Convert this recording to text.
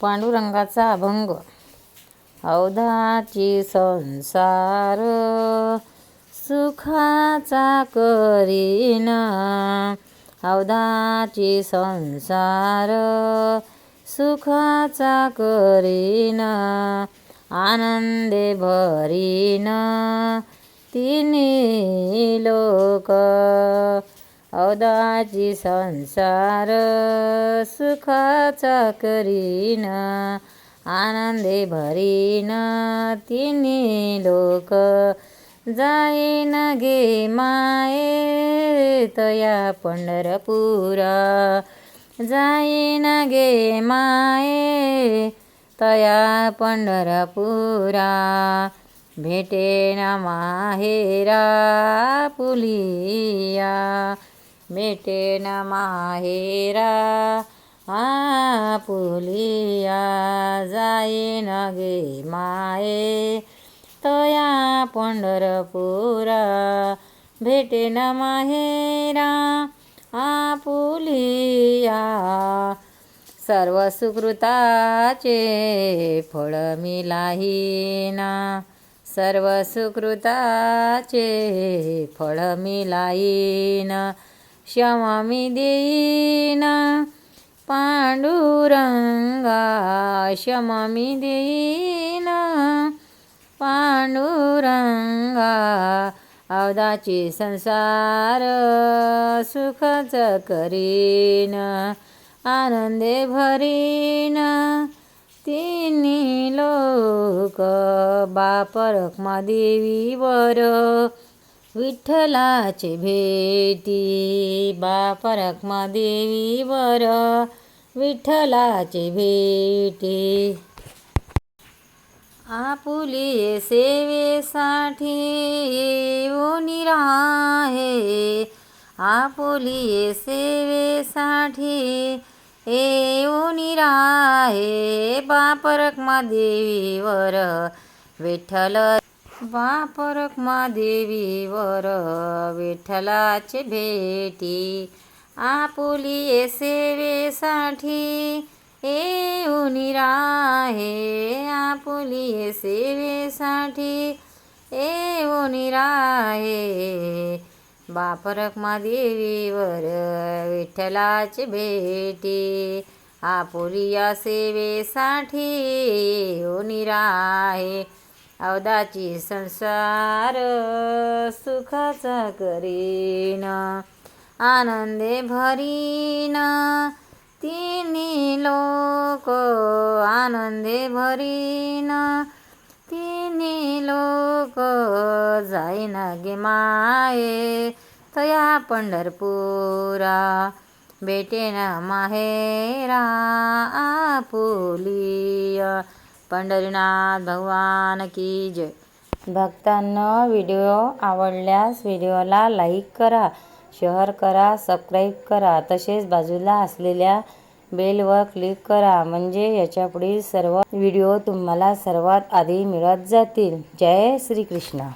पांडुरंगाचा अभंग. अवधाची संसार सुखाचा करीन. अवधाची संसार सुखाचा करीन. आनंदे भरीन. तिन्ही लोक अवधाची संसार सुखाचा करीन आनंदे भरीन तिन्ही लोक. जाईन गे माये तया पंढरपुरा. जाईन गे माये तया पंढरपुरा. भेटेन माहेरा पुलिया. भेटेन माहेरा आपुलिया जाईन गे माये तया पंढरपुरा न माहेरा आपुलिया सर्व सुकृताचे फळ मिलाहीना सर्व सुकृताचे फळ मिलाईना क्षम मी देईन पांडुरंगा क्षम मी पांडुरंगा अवदाचे संसार सुखच करीन आनंदे भरीन तिन्ही लोक बाप रखमा देवीवर विठ्ठलाचे भेटी बापरकमा देवी देवीवर विठ्ठलाचे भेटी. आपुली सेवेसाठी येऊन राहे. आपुली सेवेसाठी येऊन राहे. बापरकमा देवीवर विठ्ठल बापरकमा देवीवर विठ्ठलाचे भेटी. आपुली सेवेसाठी येऊन राहे. आपुली सेवेसाठी येऊन राहे. बापरकमा देवीवर विठ्ठलाचे भेटी. आपुलिया सेवेसाठी येऊन राहे. अवदाची संसार सुखाचा करीन. आनंदे भरीन. तिन्ही लोक आनंदे भरीन. तिन्ही लोक जाईन गे माये तया पंढरपुरा. भेटेन माहेरा आपुलिया. पंढरीनाथ भगवान की जय. भक्तांना व्हिडिओ आवडल्यास व्हिडिओला लाईक करा शेअर करा सबस्क्राईब करा. तसेच बाजूला असलेल्या बेलवर क्लिक करा म्हणजे याच्यापुढील सर्व व्हिडिओ तुम्हाला सर्वात आधी मिळत जातील. जय श्रीकृष्ण.